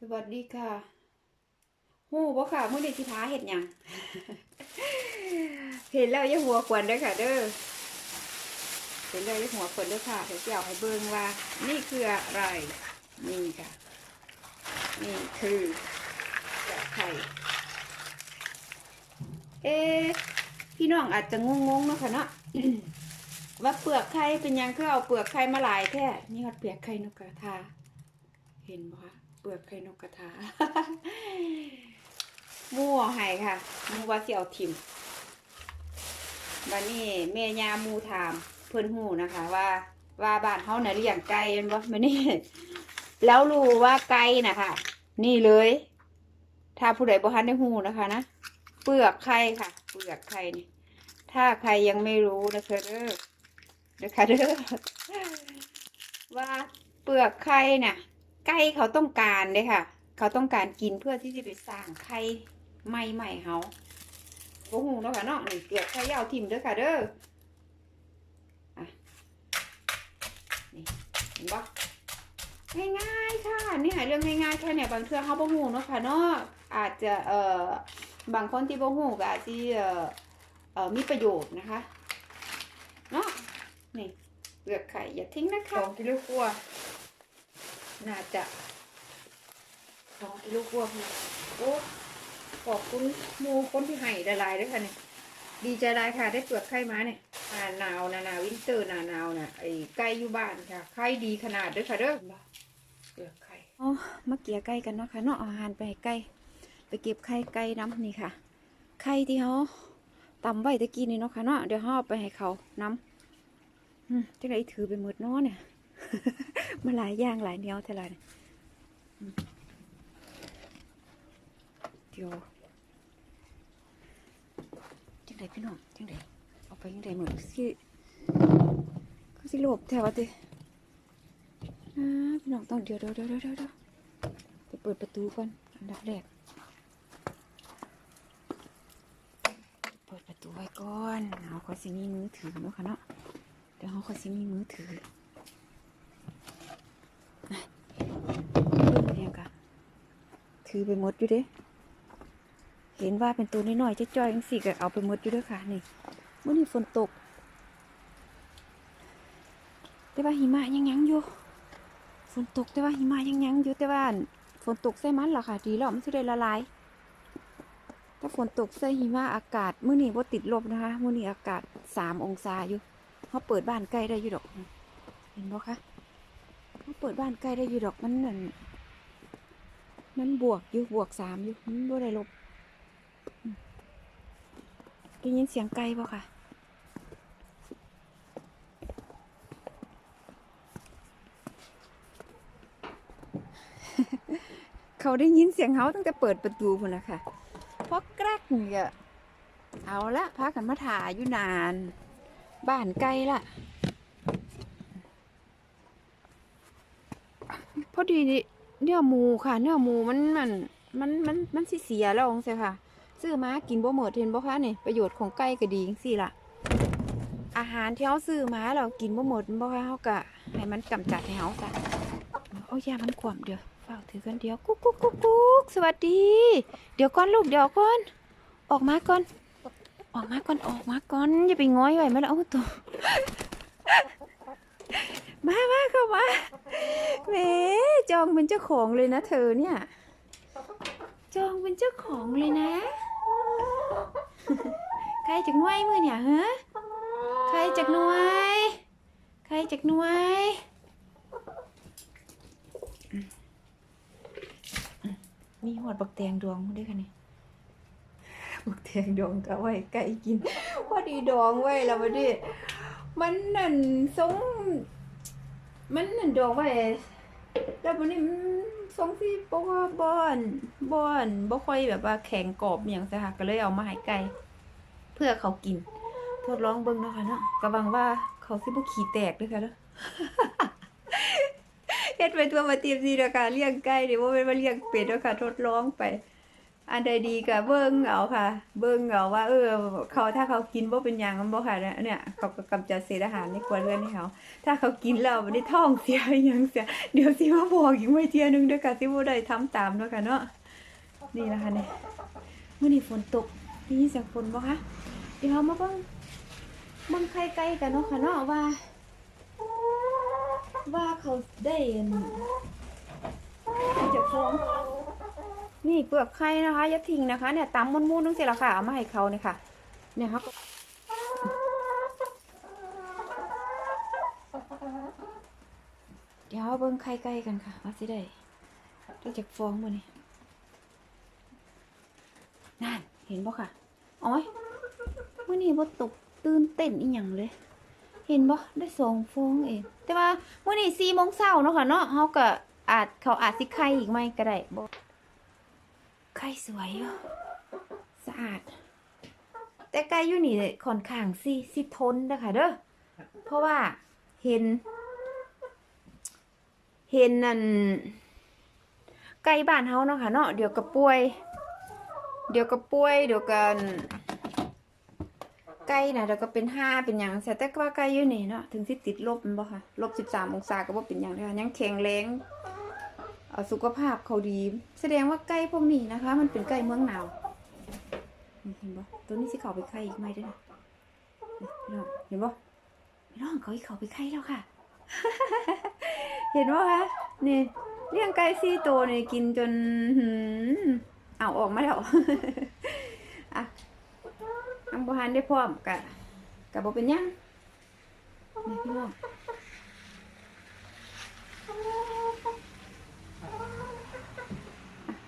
สวัสดีค่ะหูบ่ค่ะมื้อนี้สิพาเฮ็ดหยังเห็นแล้วอย่าหัวควนเด้อค่ะ เด้อเห็นแล้วอย่าหัวควนเด้อค่ะเดี๋ยวจะเอาให้เบิ่งว่า นี่คืออะไร นี่ค่ะ นี่คือไข่เอ๊พี่น้องอาจจะงงๆเนาะค่ะเนาะว่าเปลือกไข่เป็นยังคือเอาเปลือกไข่มาหลายแท้นี่ค่ะเปลือกไข่นกกระทา เห็นบ่คะ เปลือกไข่นกกระทามั่วให้ค่ะมูว่าสิเอาทิมบัดนี้แม่ยามูถามเพิ่นฮู้นะคะ ว่าว่าบ้านเฮาน่ะเลี้ยงไก่แม่นบ่มื้อนี้แล้วรู้ว่าไก่นะคะนี่เลย ถ้าผู้ใดบ่ทันได้ฮู้นะคะนะเปลือกไข่ค่ะ เปลือกไข่นี่ถ้าใครยังไม่รู้นะคะเด้อนะคะเด้อว่าเปลือกไข่น่ะ ไก่เขาต้องการเลยค่ะ เขาต้องการกินเพื่อที่จะไปสร้างไข่ใหม่ๆเขาโอ้โหเนาะค่ะเนาะนี่เปลือไข่ยาวทิ่มเด้อค่ะเด้ออะนี่เห็นปะง่ายๆค่ะนี่หาเรื่องง่ายๆแค่เนี่ยบางเทื่อเขาบ่ฮู้เนาะค่ะเนาะอาจจะเอ่อบางคนที่บ่ฮู้ก็อาจจะเอ่อเอ่อมีประโยชน์นะคะเนาะนี่เปลือกไข่อย่าทิ้งนะคะสองกิโลกว่า น่าจะสองกิโลกว่าพี่โอ้ขอบคุณมูคนที่ให้หลายด้วยค่ะเนี่ยดีใจลายค่ะ ได้เปลือกไข่มาเนี่ยหนาหนาวหนาหนาววินเตอร์หนาหนาวน่ะไอ้ไก่อยู่บ้านค่ะไข่ดีขนาดด้วยค่ะเด้อเปลือกไข่อ๋อมาเกี่ยไก่กันเนาะค่ะเนาะอาหารไปให้ไก่ไปเก็บไข่ไก่น้ำนี่ค่ะไข่ที่เขาตำไว้ตะกี้นี่เนาะค่ะเนาะเดี๋ยวเขาเอาไปให้เขาน้ำอืมจังไรถือไปหมดเนาะเนี่ย มาหลายอย่างหลายแนวเท่าไหร่เนี่ยอืมเดี๋ยวจังไดพี่น้องจังไดเอาไปจังไดเหมือนสิก็สิโลบแถวติอ่าพี่น้องต้องเดี๋ยวเดี๋ยวเดี๋ยวเดี๋ยวเดี๋ยวเดี๋ยวไปเปิดประตูก่อนอันดับแรกเปิดประตูไว้ก่อนเอาค่อยสิมีมือถือเนาะค่ะเนาะเดี๋ยวเขาค่อยสิมีมือถือ เรียงกะ ถือไปหมดอยู่เด้เห็นว่าเป็นตัวน้อยๆจ้อยๆจังสิก็เอาไปหมดอยู่ด้วยค่ะ นี่เมื่อนี้ฝนตก แต่ว่าหิมะยังยังอยู่ ฝนตกแต่ว่าหิมะยังยังอยู่แต่ว่าฝนตกใส่มันล่ะค่ะ ดีแล้วมันจะได้ละลาย ถ้าฝนตกใส่หิมะอากาศเมื้อนี้ว่าติดลบนะคะเมื้อนี้อากาศสามองศาอยู่เขาเปิดบ้านใกล้ได้อยู่ดอก เห็นบ่คะเขาเปิดบ้านใกล้ได้อยู่ดอกมันนั่น มันบวกอยู่บวกสามอยู่มันบ่ได้ลบได้ยินเสียงไก่ป่ะค่ะ เขาได้ยินเสียงเขาตั้งแต่เปิดประตูพุ่นนะค่ะเพราะแกรกเนี่ยเอาละพากันมาถ่ายอยู่นาน บ้านไกลละพอดีนี่ เนื้อหมูค่ะ เนื้อหมูมันมันมันมันมันสิเสียแล้วองเสียค่ะ ซื้อมากินบ่หมดเห็นบ่คะนี่ประโยชน์ของไก่ก็ดีจังซี่ล่ะ อาหารที่เฮาซื้อมาเรากินบ่หมดบ่คะเฮาก็ให้มันกำจัดให้เฮาซะโอ้ยามันขวมเดี๋ยวเฝ้าถือกันเดี๋ยวกุ๊กกุ๊กกุ๊กกุ๊กสวัสดี เดี๋ยวก่อนลูกเดี๋ยวก่อน ออกมาก่อน ออกมาก่อนออกมาก่อนอย่าไปง้อยไว้มาแล้วเอาตัว มามาเข้ามาแหมจองเป็นเจ้าของเลยนะเธอเนี่ย จองเป็นเจ้าของเลยนะ ใครจากหน่วยมือเนี่ยฮะใครจากหน่วย ใครจากหน่วยมีหอดบักแตงดองด้วยค่ะนี่บักแตงดองก็ไว้ไก่กิน พอดีดองไว้แล้ววันนี้มันนั่นทรง มันนั่นดองไว้แล้ววันนี้มันทรงที่บอกว่าบอนบอนบ่ค่อยแบบว่าแข็งกรอบอย่างซะค่ะก็เลยเอามาให้ไก่เพื่อเขากิน ทดลองเบิ่งเนาะค่ะเนาะก็หวังว่าเขาสิบ่ขี้แตกด้วยค่ะเนาะเฮ็ดไปตัวมาเตรียมสิเด้อค่ะเลี้ยงไก่นี่บ่แม่นว่าเลี้ยงเป็ดเด้อค่ะทดลองไป อันใดดีก็เบิ่งเอาค่ะ เบิ่งเอาว่า เออ เขาถ้าเขากินบ่เป็นหยังมันบ่ค่ะเนี่ยเขาก็กำจัดเศษอาหารในครัวเรือนให้เขาถ้าเขากินแล้วบ่ได้ท้องเสียอิหยังเสียเดี๋ยวสิมาบอกอีกไม่เทียหนึงด้อค่ะสิบ่ได้ทำตามเนาะค่ะเนาะนี่นะคะเนี่ยเมื้อนี้ฝนตกนเสียงฝนบ่คะเดี๋ยวมาเบิ่งเบิ่งไข่ไก่กันเนาะค่ะเนาะว่า ว่าเขาได้อันได้จากฟอง นี่เปลือกไข่นะคะอย่าทิ้งนะคะเนี่ยตำมุนๆนึงเสิละค่ะเอามาให้เขาเนี่ยค่ะ เนี่ยครับเดี๋ยวเบิ้งไข่ไก่กันค่ะว่าสิได้ได้จากฟองมานี่นั่นเห็นบ่ค่ะอ๋อยมื่อนี้บ่ตกตื่นเต้นอีหยังเลย เห็นบ่ได้สองฟองเอง แต่ว่ามื่อนี้สี่โมงเช้าเนาะค่ะเนาะเขาก็อาจเขาอาจสิไข่อีกไหมก็ได้บ่ ไข่สวยอะสะอาด แต่ไก่อยู่นี่ค่อนข้างสิสิทนเด้อค่ะเด้อเพราะว่าเห็น เห็นนั่นไก่บ้านเฮาเนาะค่ะเนาะเดี๋ยวก็ป่วย เดี๋ยวก็ป่วยเดี๋ยวกันไก่นะเดี๋ยวก็เป็นห้าเป็นหยังแต่แต่ว่าไก่อยู่นี่เนาะถึงสิติดลบม่นบ่ค่ะลบสิบสามองศาก็บ่เป็นหยังเด้อค่ะยังแข็งแรง สุขภาพเขาดี แสดงว่าไก่พวกนี้นะคะ มันเป็นไก่เมืองหนาวเห็นปะตัวนี้สิเขาไปไข่อีกไหมด้วยนะเห็นปะพี่น้องเขาอีกเขาไปไข่แล้วค่ะ เห็นปะคะนี่เลี้ยงไก่สี่โตเนี่ยกินจนเอาออกมาแล้วอะอังบฮันได้พร้อมกะกะบเป็นยังนี่พี่น้อง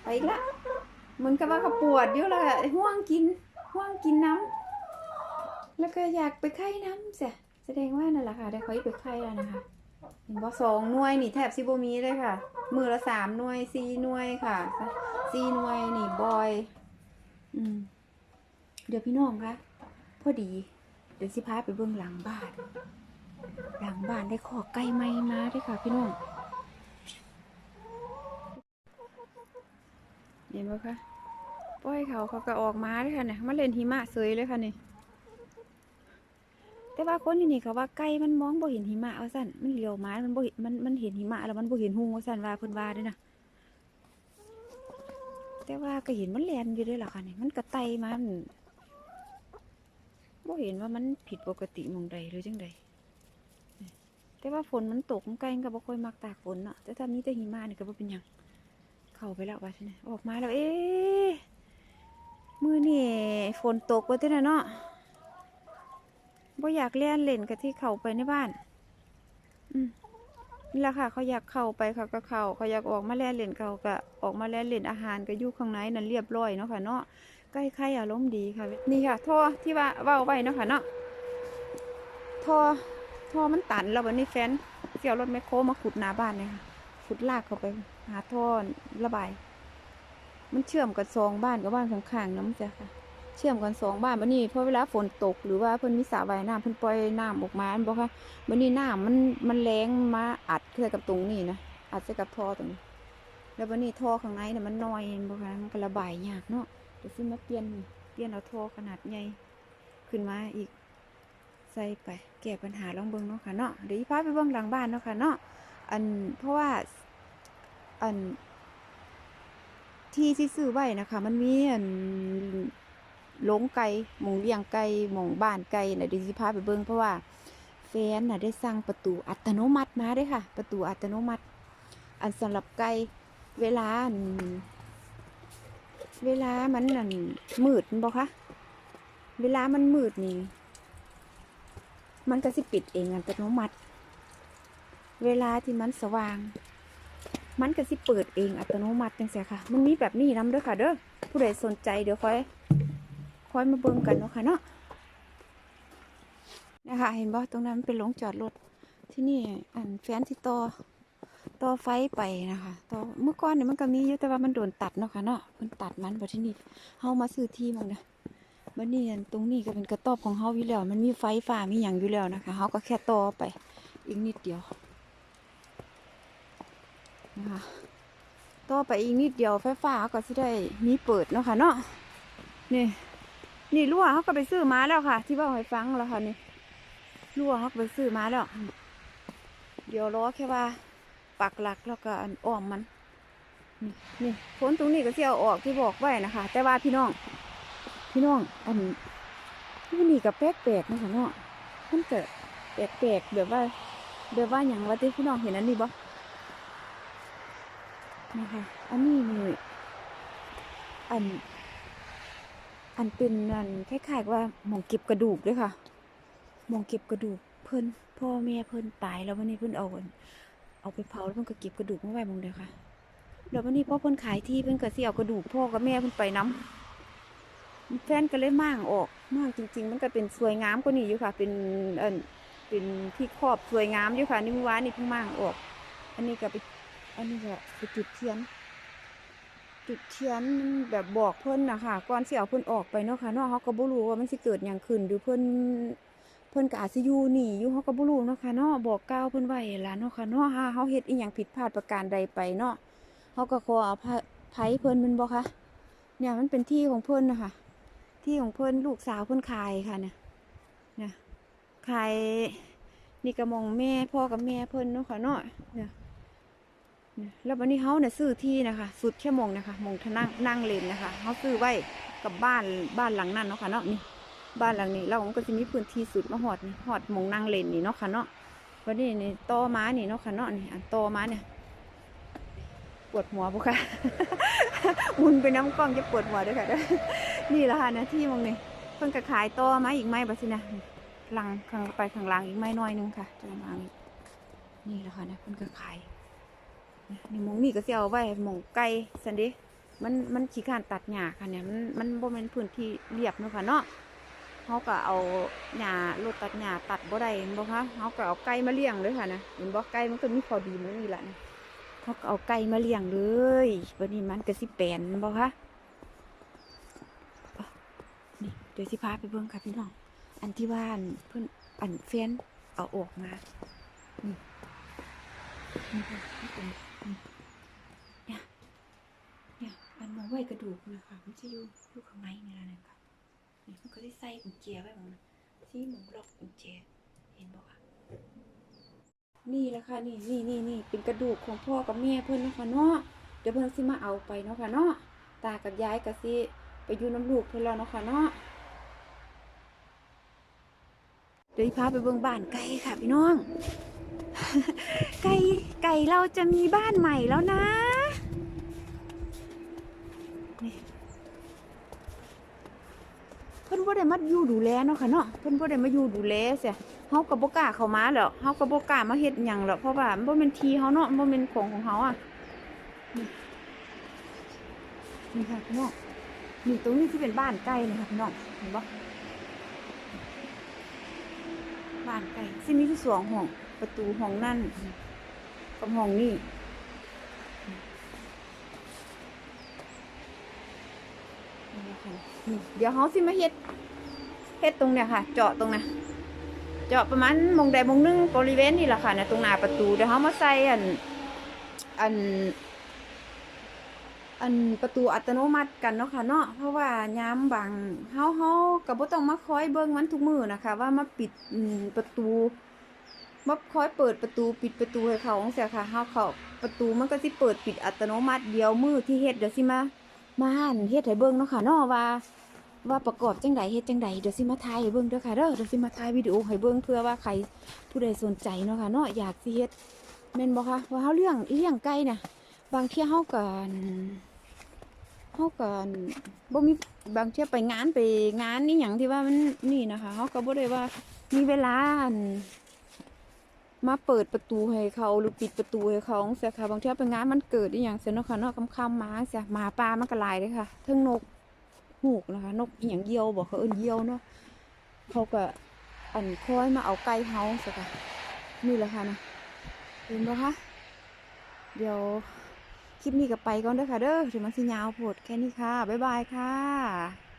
ไป อีกละเหมือนกับว่าเขาปวดเยอะเลยอะห่วงกินห่วงกินน้ำแล้วก็อยากไปไข่น้ำเสียแสดงว่านั่นแหละค่ะได้เขาไปไข่แล้วนะคะเห็นว่าสองหน่วยนี่แทบซิโบมีเลยค่ะ มือละสามหน่วยสี่หน่วยค่ะสี่หน่วยนี่บอย อืม เดี๋ยวพี่น้องคะพอดี เดี๋ยวสิพาไปเบื้องหลังบ้าน หลังบ้านได้ขอไก่ไม้มาด้วยค่ะ พี่น้อง เห็นไหมคะปล่อยเขาเขาก็ออกมาเลยค่ะเนี่ยมาเล่นหิมะเสยเลยค่ะนี่ แต่ว่าคนที่นี่เขาว่าไก่มันมองบ่เห็นหิมะว่าสั่นมันเหลียวมามันบ่เห็นมันมันเห็นหิมะแล้วมันบ่เห็นหุงว่าสั่นว่าเพิ่นว่าด้วยนะแต่ว่าก็เห็นมันแลนอยู่ด้วยล่ะค่ะนี่มันกระไตมามันบ่เห็นว่ามันผิดปกติมองใดหรือจังใดแต่ว่าฝนมันตกไก่มันก็บ่ค่อยมักตากฝนเนาะแต่ถ้ามีแต่หิมะนี่ก็บ่เป็นหยัง เข้าไปแล้วว่าใช่ไหมออกมาแล้วเอ๊ะมือนี่ฝนตกว่าที่น่ะเนาะบ่อยากเล่นเล่นกับที่เข้าไปในบ้าน อืมนี่แหละค่ะ เขาอยากเข้าไปเขาก็เข้าเขาอยากออกมาเล่นเล่นเขาก็ออกมาเล่นเล่นอาหารก็อยู่ข้างในนั่นเรียบร้อยเนาะค่ะเนาะใกล้ใครอารมณ์ดีค่ะ นี่ค่ะท่อที่ว่าเว้าไว้เนาะค่ะเนาะท่อท่อมันตันแล้ววันนี้แฟนเสี่ยวรถแมคโครมาขุดหน้าบ้านเลยค่ะ ขุดลากเข้าไป หาท่อระบาย มันเชื่อมกับสองบ้านกับบ้านข้างๆน้ำจ้ะค่ะ เชื่อมกันสองบ้านบันนี้เพราะเวลาฝนตกหรือว่าเพิ่นมีสระว่ายน้ำเพิ่นปล่อยน้ำออกมาบอกค่ะบันนี้น้ำมันมันแรงมาอัดใส่กับตรงนี้นะอัดใส่กับท่อตรงนี้ แล้วบันนี้ท่อข้างในน่ะมันน้อยบอกค่ะมันก็ระบายยากเนาะเดี๋ยวซื้อมาเปลี่ยนเปลี่ยนเอาท่อขนาดใหญ่ขึ้นมาอีกใส่ไปแก้ปัญหาลองเบิ่งเนาะค่ะเนาะเดี๋ยวพาไปเบิ่งหลังบ้านเนาะค่ะเนาะ อันเพราะว่าอันที่ที่ซื้อไว้นะคะ มันมีอันหลงไก่หมองเลี้ยงไก่หมองบ้านไก่น่ะเดิสิพาไปเบิ่งเพราะว่าแฟนน่ะได้สั่งประตูอัตโนมัติมาด้อค่ะ ประตูอัตโนมัติ อันสำหรับไก่เวลาอันเวลามันนั่นมืดแม่นบ่คะเวลามันมืดนี่ มันก็สิปิดเองอัตโนมัติ เวลาที่มันสว่าง มันก็สิเปิดเองอัตโนมัติจังซี่ค่ะ มันมีแบบนี้นำเด้อค่ะ เด้อผู้ใดสนใจเดี๋ยวค่อยค่อยมาเบิ่งกันเนาะค่ะเนาะนะคะเห็นบ่ตรงนั้นเป็นโรงจอดรถที่นี่อันแฟนที่ต่อต่อไฟไปนะคะต่อเมื่อก่อนเนี่ยมันก็มีอยู่แต่ว่ามันโดนตัดเนาะค่ะเนาะมันตัดมันบ่ที่นี่เฮามาซื้อที่มองนะบัดนี้ตรงนี้ก็เป็นกระต๊อบของเฮาอยู่แล้ว มันมีไฟฟ้ามีหยังอยู่แล้วนะคะเฮาก็แค่ต่อไปอีกนิดเดียว นะคะต่อไปอีกนิดเดียวไฟฟ้าก็สิได้มีเปิดเนาะค่ะเนาะนี่ นี่รั่วเขาก็ไปซื้อมาแล้วค่ะ ที่ว่าให้ฟังแล้วค่ะนี่รั่วเขาก็ไปซื้อมาแล้ว เดี๋ยวรอแค่ว่าปักหลักแล้วก็อ้อมมันนี่นี่พ้นตรงนี้ก็เสียวออกที่บอกไว้นะคะ แต่ว่าพี่น้อง พี่น้อง อันที่นี่กับแปลกๆนะคะเนาะมันเกิดแปลกๆแบบว่าแบบว่าอย่างว่าที่พี่น้องเห็นอันนี้บ่ นะคะอันนี้นี่อัน อันเป็นอันคล้ายๆว่าหมองเก็บกระดูกด้วยค่ะหมองเก็บกระดูกเพิ่นพ่อแม่เพิ่นตายแล้ววันนี้เพิ่นเอาอันเอาไปเผาแล้วเพิ่นก็เก็บกระดูกมาไว้มองเดียวค่ะแล้ววันนี้พ่อเพิ่นขายที่เพิ่นก็เสิเอากระดูกพ่อกับแม่เพิ่นไปน้ำแฟนก็เลยมั่งออกมั่งจริง ๆ มันก็เป็นสวยงามกว่านี้อยู่ค่ะ เป็นเอันเป็นที่ครอบสวยงามอยู่ค่ะนี่เมื่อวานนี่เพิ่งมั่งออก อันนี้ก็ไป อันนี้ก็ไปจุดเทียน จุดเทียนแบบบอกเพิ่อนนะคะก่อนเสิเอาเพิ่อนออกไปเนาะค่ะเนาะเขาก็บ่รู้ว่ามันสิเกิดหยังขึ้นหรือเพิ่อนเพิ่อนก็อาจสิอยู่หนีอยู่เขาก็บ่รู้เนาะค่ะเนาะบอกกล่าวเพิ่อนไว้ล่ะเนาะค่ะเนาะถ้าเฮาเฮ็ดอีหยังผิดพลาดประการใดไปเนาะเขาก็ขออภัยเพิ่อนมันบ่คะเนี่ยมันเป็นที่ของเพิ่อนนะคะที่ของเพิ่อนลูกสาวเพิ่อนขายค่ะเนี่ยเนี่ยขายนี่ก็หมองแม่พ่อกับแม่เพิ่อนเนาะค่ะเนาะเนี่ย แล้ววันนี้เขาเนี่ยซื้อที่นะคะ สุดแค่มงนะคะมงทนั่งนั่งเลนนะคะเขาซื้อไว้กับบ้านบ้านหลังนั้นเนาะค่ะเนาะนี่บ้านหลังนี้เราก็จะมีพื้นที่สุดมาหอดนี่หอดมงนั่งเลนนี่เนาะค่ะเนาะวันนี้นี่ตอม้านี่เนาะค่ะเนาะนี่อันตอม้าเนี่ยปวดหัวปุ๊ค่ะมุนไปน้ำกล้องจะปวดหัวด้วยค่ะเด้อนี่แหละค่ะนะที่มงนี่เพิ่งก็ขายตอม้าอีกไหมบัสินะหลังข้างไปข้างหลังอีกไหมน้อยนึงค่ะจะมาอีกนี่แหละค่ะนะเพิ่งก็ขาย นี่มองนี่ก็เสิเอาไว้มองไก่สันดิมันมันขี้ขานตัดหญ้าค่ะเนี่ยมันมันบ่แม่นพื้นที่เรียบเนาะค่ะเนาะเขาก็เอาหญ้ารถตัดหญ้าตัดบ่ได้เห็นบ่คะเขาก็เอาไก่มาเลี้ยงเลยค่ะนะเห็นบ่ไก่มันก็มีข้อดีมันนี่แหละนะเขาก็เอาไก่มาเลี้ยงเลยบัดนี้มันก็สิแปนบ่คะอะนี่เดี๋ยวสิพาไปเบิ่งค่ะพี่น้องอันที่บ้านเพิ่นอันแฟนเอาออกมานี่นี่ค่ะนี่ เนี่ยเนี่ยมันมองไว้กระดูกนะคะมันจะอยู่อยู่ข้างในนี่แหละนะคะนี่มันก็ได้ใส่กุญแจไว้ของมันที่หมองล็อกกุญแจเห็นบอกคะนี่แหละค่ะนี่นี่นี่นี่เป็นกระดูกของพ่อกับแม่เพื่อนเนาะคะเนาะเดี๋ยวเพื่อนสิมาเอาไปเนาะค่ะเนาะตากับยายก็สิไปอยู่น้ำลูกเพื่อนแล้วเนาะค่ะเนาะเดี๋ยวพาไปเบิ่งบ้านไก่ค่ะพี่น้อง ไก่ ไก่เราจะมีบ้านใหม่แล้วนะ เพิ่นบ่ได้มาอยู่ดูแลเนาะค่ะเนาะ เพิ่นบ่ได้มาอยู่ดูแลเสียเฮาก็บ่กล้าเข้ามาแล้วเฮาก็บ่กล้ามาเฮ็ดหยังแล้วเพราะว่ามันบ่แม่นทีเฮาเนาะมันบ่แม่นของของเฮาอะ นี่ค่ะพี่น้องนี่ตรงนี้ที่เป็นบ้านไก่นี่ค่ะพี่น้องเห็นบ่บ้านไก่สิมีที่สองห้องประตูห้องนั่น กับห้องนี่นี่แหละค่ะเดี๋ยวเขาสิมาเฮ็ดเฮ็ดตรงเนี้ยค่ะ เจาะตรงน่ะเจาะประมาณมงใดมงหนึงบริเวณนี่แหละค่ะนะตรงหน้าประตูเดี๋ยวเขามาใส่อันอัน อันประตูอัตโนมัติกันเนาะค่ะเนาะเพราะว่ายามบางเฮาเฮาก็บ่ต้องมาคอยเบิ่งมันทุกมือนะคะ ว่ามาปิดประตู มาคอยเปิดประตูปิดประตูให้เขาจังซี่ค่ะเฮาเขาประตูมันก็สิเปิดปิดอัตโนมัติเดียวมือที่เฮ็ดเดี๋ยวสิมามาหั่นเฮ็ดให้เบิ่งเนาะค่ะนาะว่าว่าประกอบจังใดเฮ็ดจังใดเดี๋ยวสิมาถ่ายให้เบิ่งเด้อค่ะเด้อเดี๋ยวสิมาถ่ายวิดีโอให้เบิ่งเพื่อว่าใครผู้ใดสนใจเนาะค่ะเนาะอยากสิเฮ็ดแม่นบ่คะว่าเฮาเลี้ยงเลี้ยงไก่น่ะ บางเที่ยเฮาก็เฮาก็บ่มีบางเที่ยไปงานไปงานนี่หยังที่ว่ามันนี่นะคะเฮาก็บ่ได้ว่ามีเวลาอัน มาเปิดประตูให้เขาหรือปิดประตูให้เขาเสียค่ะบางทีเป็นงานมันเกิดอีหยังเสียนาะค่ะเนาะค่ำมาเสียหมาป่ามันก็หลายเลยค่ะทั้งนกหูกนะคะ นกอีหยังเยี่ยวบอกเขาเอินเยี่ยวเนาะเขาก็อันค่อยมาเอาไก่เฮาเสียค่ะนี่แหละค่ะนะเห็นบ่คะเดี๋ยวคลิปนี้ก็ไปก่อนเด้อค่ะเด้อถึงมันสิยาวโพดแค่นี้ค่ะบ๊ายบายค่ะ